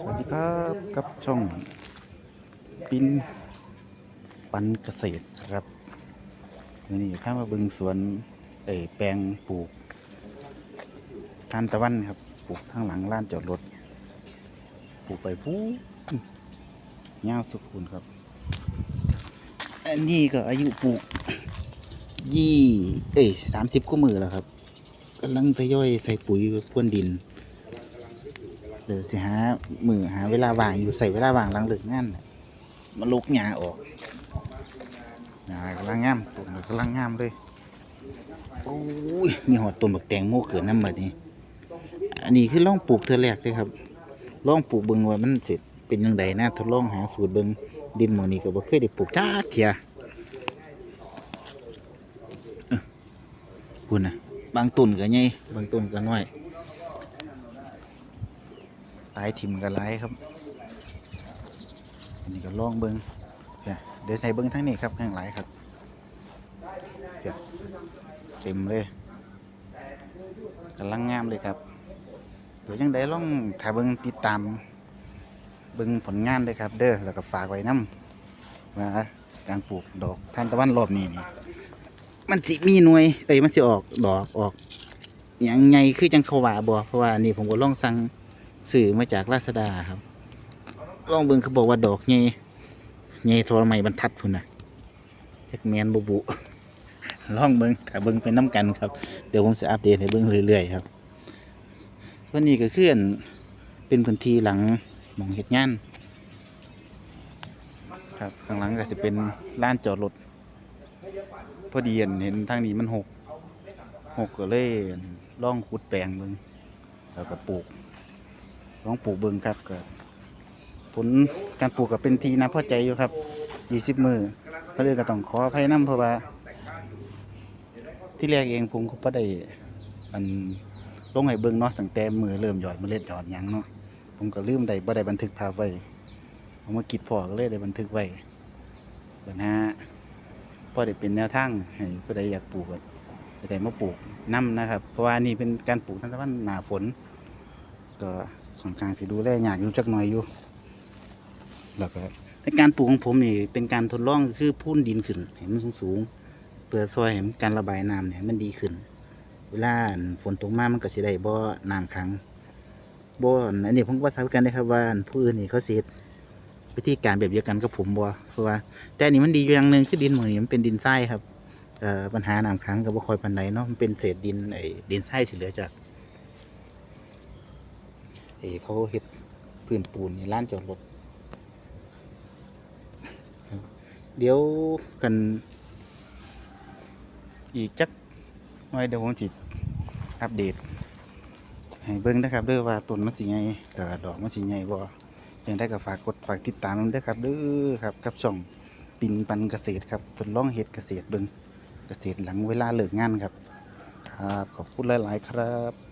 สวัสดีครับกับช่องปิ้นปันเกษตรครับนนี้ข้ามาบึงสวนเอยแปลงปลูกทานตะวันครับปลูกข้างหลังล้านจอดรถปลูกไปปู๊ยาวสุขุนครับ อันนี้ก็อายุปลูกยี่เอ้ยสามสิบกว่ามือแล้วครับกำลังทยอยใส่ปุ๋ยพ่นดิน เดี๋ยวสิหามือหาเวลาว่างอยู่ใส่เวลาว่างหลังเลิกงานน่ะมาลุกหญ้าออกหญ้ากำลังงามต้นกำลังงามเลยโอ้ยมีหอดต้นบักแตงโมเกิดน้ำแบบนี้ อันนี้คือล่องปลูกเธอแรกเลยครับล่องปลูกเบิ่งว่ามันเสร็จเป็นยังไงนะทดลองหาสูตรเบิ่งดินหมอนี้ก็บ่เคยได้ปลูกจ้าเทียเอ้อพูดนะบางต้นก็ใหญ่บางต้นก็น้อย ตายถิ่มกันไรครับ อันนี้ก็ล่องเบิงเดี๋ยวใส่เบิงทั้งนี้ครับแห่งหลายครับเดี๋ยวเต็มเลยกำลังงามเลยครับ เดี๋ยวยังได้ล่องถ่ายเบิงติดตามเบิงผลงานเลยครับ เด้อแล้วก็ฝากไว้น้ำว่าการปลูกดอกทานตะวันรอบนี้นี่มันสิมีหน่วยเอ้ยมันสิออกดอกออกอย่างไงคือจังเขวาบ่เพราะว่านี่ผมก็ล่องสั่ง สื่อมาจากราษฎาครับ ลองเบิ่งเขาบอกว่าดอกใหญ่ใหญ่โทรไมบรรทัดพุ่นนะจักแมนบุบุลองเบิ่งถ้าเบิ่งเป็นน้ำกันครับ เดี๋ยวผมจะอัปเดตให้เบิ่งเรื่อยๆครับวันนี้ก็เคืออันเป็นพื้นที่หลังหมองเฮ็ดงานครับข้างหลังก็จะเป็นลานจอดรถพอดีอันเห็นทางนี้มันหกหกก็เลยล่องขุดแปลงเบิ่งแล้วก็ปลูก ลองปลูกเบิงครับก็ผลการปลูกก็เป็นทีนะพอใจอยู่ครับยี่สิบมือก็เลยก็ต้องขออภัยน้ำเพราะว่า ที่แรกเองผมก็บ่ได้อันลงให้เบิงเนาะตั้งแต่มือเริ่มหยอดเมล็ดหยอดหยังเนาะผมก็ลืมได้บ่ได้บันทึกภาพไว้ผมมาคิดพอก็เลยได้บันทึกไว้เดี๋ยวนะพอได้เป็นแนวทางให้ผู้ใดอยากปลูกก็จะได้มาปลูกน้ำนะครับ เพราะว่านี่เป็นการปลูกทันตะวันหนาฝนก็ ค่อนข้างสิดูแลยากอยู่จักหน่อยอยู่แล้วก็ในการปลูกของผมนี่เป็นการทดลองคือพุ่นดินขึ้นให้มันสูงๆเพื่อซอยให้มันการระบายน้ำเนี่ยมันดีขึ้น เวลาฝนตกมามันก็สิได้บ่น้ำขังบ่อันนี้ผมก็ทราบกันนะครับว่าผู้อื่นนี่เขาเสียวิธีการแบบเดียวกันกับผมบ่เพราะว่า แต่อันนี้มันดีอยู่อย่างหนึ่งคือดินหมือนี้มันเป็นดินทรายครับเอ่อปัญหาน้ำขังก็บ่ค่อยปานใดเนาะมันเป็นเศษดินไอ้ดินทรายที่เหลือจาก เอเขาเฮ็ดพื้นปูนในร้านจอดรถเดี๋ยวกัน อีกจักหน่อยเดี๋ยวผมจิอัปเดต ให้เบิ่งนะครับเด้อว่าต้นมันสิไงกับดอกมันสิไงบ่ยังได้ก็ฝากกดฝากติดตามมันเด้ครับเด้อครับกับช่องปินปันเกษตรครับทดลองเฮ็ดเกษตรเบิ่งเกษตรหลังเวลาเลิกงานครับ ครับขอบคุณหลาย ๆ ครับ